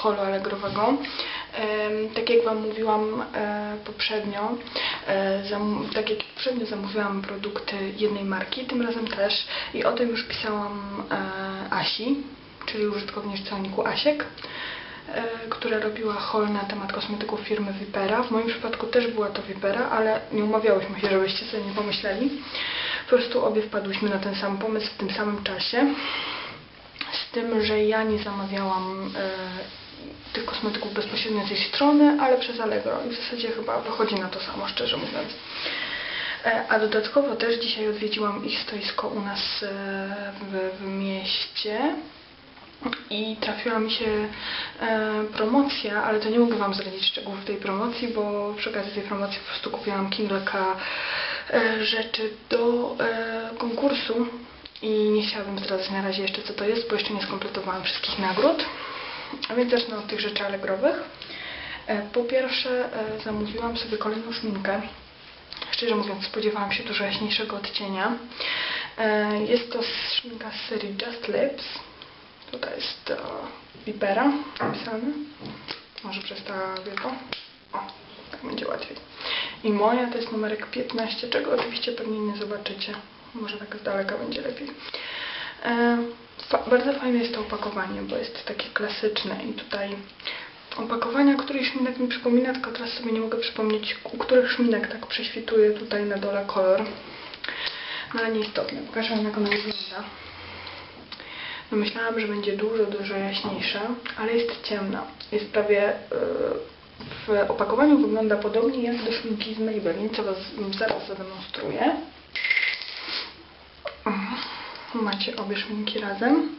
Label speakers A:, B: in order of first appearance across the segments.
A: holu allegrowego. Em, Tak jak Wam mówiłam e, poprzednio, e, tak jak poprzednio zamówiłam produkty jednej marki, tym razem też i o tym już pisałam e, Asi, czyli użytkowniczce Aniku Asiek, która robiła haul na temat kosmetyków firmy Vipera. W moim przypadku też była to Vipera, ale nie umawiałyśmy się, żebyście sobie nie pomyśleli. Po prostu obie wpadłyśmy na ten sam pomysł w tym samym czasie. Z tym, że ja nie zamawiałam tych kosmetyków bezpośrednio z jej strony, ale przez Allegro. I w zasadzie chyba wychodzi na to samo, szczerze mówiąc. E, a dodatkowo też dzisiaj odwiedziłam ich stoisko u nas e, w, w mieście i trafiła mi się e, promocja, ale to nie mogę Wam zdradzić szczegółów tej promocji, bo przy okazji tej promocji po prostu kupiłam kilka e, rzeczy do e, konkursu i nie chciałabym zdradzać na razie jeszcze co to jest, bo jeszcze nie skompletowałam wszystkich nagród. A więc zacznę od tych rzeczy allegrowych. E, po pierwsze e, zamówiłam sobie kolejną szminkę. Szczerze mówiąc spodziewałam się dużo jaśniejszego odcienia. E, jest to szminka z serii Just Lips. Tutaj jest Vipera napisane. Może przestawię to. O, tak będzie łatwiej. I moja to jest numerek 15, czego oczywiście pewnie nie zobaczycie. Może tak z daleka będzie lepiej. E, bardzo fajne jest to opakowanie, bo jest takie klasyczne i tutaj opakowania, których szminek mi przypomina, tylko teraz sobie nie mogę przypomnieć, u których szminek tak prześwituje tutaj na dole kolor. No ale nieistotne, pokażę wam jak ona wygląda. No myślałam, że będzie dużo, dużo jaśniejsza, ale jest ciemna. Jest prawie yy, w opakowaniu wygląda podobnie jak do szminki z Maybelline, co was zaraz zademonstruję. Macie obie szminki razem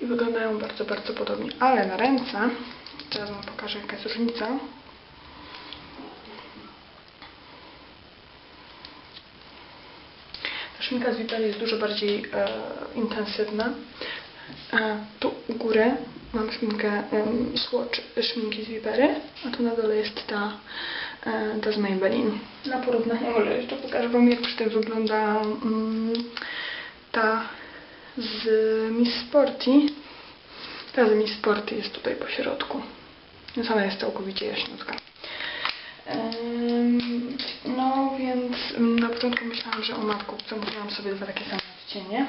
A: i wyglądają bardzo, bardzo podobnie, ale na ręce, teraz wam pokażę jaka jest różnica. Ta szminka z Vipera jest dużo bardziej e, intensywna. E, tu u góry mam szminkę um, swatch szminki z Vipery, a tu na dole jest ta, e, ta z Maybelline. Na porównanie może jeszcze pokażę Wam jak przy tym wygląda mm, ta z Miss Sporty. Ta z Miss Sporty jest tutaj po środku. Więc ona jest całkowicie jaśniutka. No więc na początku myślałam, że o matku zamówiłam sobie dwa takie same odcienie,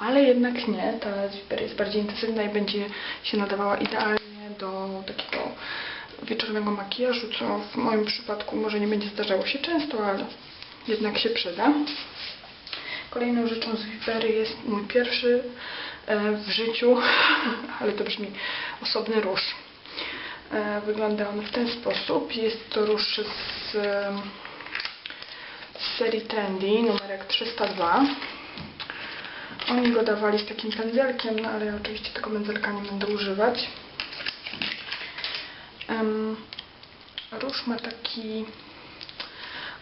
A: ale jednak nie. Ta z Vipery jest bardziej intensywna i będzie się nadawała idealnie do takiego wieczornego makijażu, co w moim przypadku może nie będzie zdarzało się często, ale jednak się przyda. Kolejną rzeczą z Vipery jest mój pierwszy e, w życiu, ale to brzmi osobny róż. E, Wygląda on w ten sposób. Jest to róż z, z serii Trendy, numerek 302. Oni go dawali z takim pędzelkiem, no ale ja oczywiście tego pędzelka nie będę używać. Róż ma taki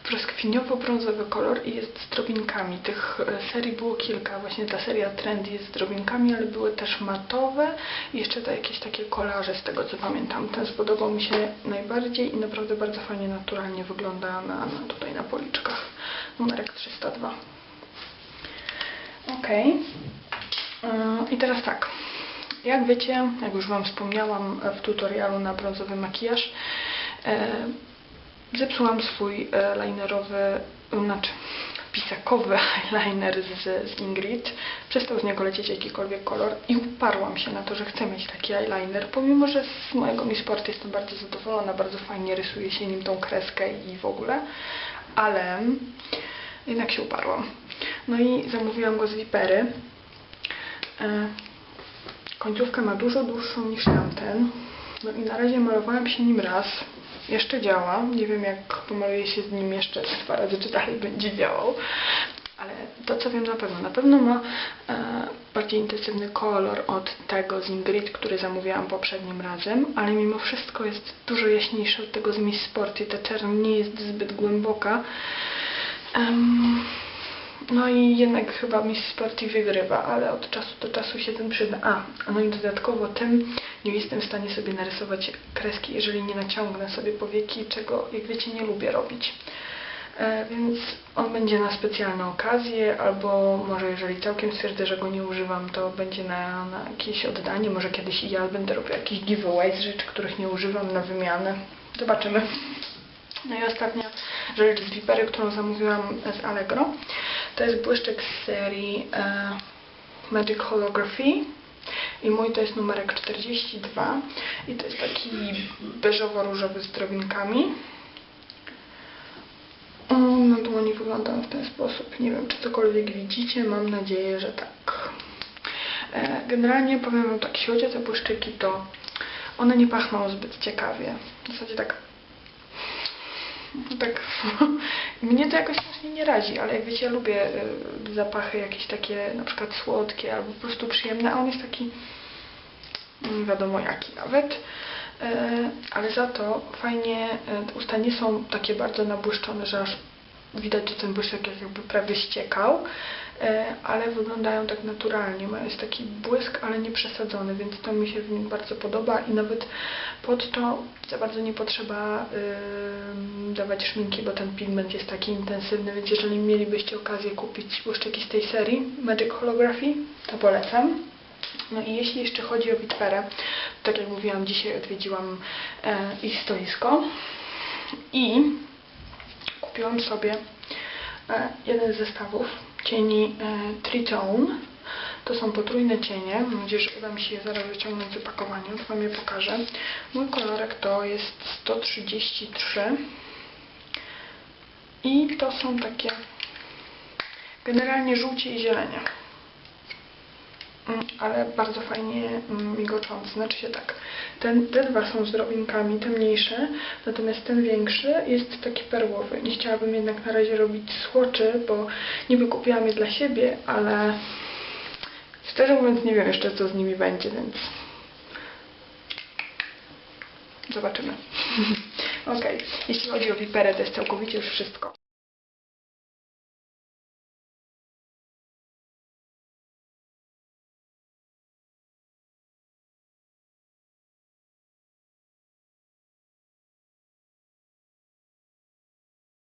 A: brzoskwiniowo-brązowy kolor i jest z drobinkami. Tych e, serii było kilka. Właśnie ta seria Trendy jest z drobinkami, ale były też matowe i jeszcze to jakieś takie kolaże z tego co pamiętam. Ten spodobał mi się najbardziej i naprawdę bardzo fajnie naturalnie wygląda na, na tutaj na policzkach. Numerek 302. Ok. I teraz tak. Jak wiecie, jak już Wam wspomniałam w tutorialu na brązowy makijaż, e, zepsułam swój e, linerowy, znaczy pisakowy eyeliner z, z Ingrid. Przestał z niego lecieć jakikolwiek kolor i uparłam się na to, że chcę mieć taki eyeliner, pomimo, że z mojego Mi Sport jestem bardzo zadowolona, bardzo fajnie rysuje się nim tą kreskę i w ogóle, ale jednak się uparłam. No i zamówiłam go z Vipery. E, Końcówkę ma dużo dłuższą niż tamten. No i na razie malowałam się nim raz. Jeszcze działa. Nie wiem jak pomaluję się z nim jeszcze dwa razy, czy dalej będzie działał. Ale to co wiem na pewno. Na pewno ma e, bardziej intensywny kolor od tego z Ingrid, który zamówiłam poprzednim razem. Ale mimo wszystko jest dużo jaśniejszy od tego z Miss Sporty. Ta czerń nie jest zbyt głęboka. Em, no i jednak chyba Miss Sporty wygrywa, ale od czasu do czasu się tym przyda. A, no i dodatkowo tym nie jestem w stanie sobie narysować kreski, jeżeli nie naciągnę sobie powieki, czego jak wiecie nie lubię robić. E, więc on będzie na specjalne okazje, albo może jeżeli całkiem stwierdzę, że go nie używam, to będzie na, na jakieś oddanie, może kiedyś i ja będę robiła jakiś giveaway z rzeczy, których nie używam na wymianę. Zobaczymy. No i ostatnia rzecz z Vipery, którą zamówiłam z Allegro, to jest błyszczek z serii e, Magic Holography. I mój to jest numerek 42 i to jest taki beżowo-różowy z drobinkami. O, na dłoni wygląda w ten sposób. Nie wiem, czy cokolwiek widzicie. Mam nadzieję, że tak. E, Generalnie powiem wam tak, jeśli chodzi o te błyszczyki, to one nie pachną zbyt ciekawie. W zasadzie tak no tak, mnie to jakoś strasznie nie razi, ale jak wiecie, ja lubię y, zapachy jakieś takie na przykład słodkie albo po prostu przyjemne, a on jest taki nie wiadomo jaki nawet, y, ale za to fajnie, te usta nie są takie bardzo nabłyszczone, że aż widać, że ten błyszczek jak jakby prawie ściekał, ale wyglądają tak naturalnie, Ma- jest taki błysk, ale nie przesadzony, więc to mi się w bardzo podoba i nawet pod to za bardzo nie potrzeba ym, dawać szminki, bo ten pigment jest taki intensywny, więc jeżeli mielibyście okazję kupić błyszczyki z tej serii Magic Holography, to polecam. No i jeśli jeszcze chodzi o Witwerę, to tak jak mówiłam, dzisiaj odwiedziłam e, ich stoisko i kupiłam sobie e, jeden z zestawów cieni e, Tritone. To są potrójne cienie. Mam nadzieję, że uda mi się je zaraz wyciągnąć z opakowania. Wam je pokażę. Mój kolorek to jest 133. I to są takie generalnie żółcie i zielenie. Mm, ale bardzo fajnie mm, migoczące. Znaczy się tak, ten, te dwa są z drobinkami, te mniejsze, natomiast ten większy jest taki perłowy. Nie chciałabym jednak na razie robić słoczy, bo niby kupiłam je dla siebie, ale szczerze mówiąc nie wiem jeszcze co z nimi będzie, więc zobaczymy. ok, jeśli chodzi o Viperę to jest całkowicie już wszystko.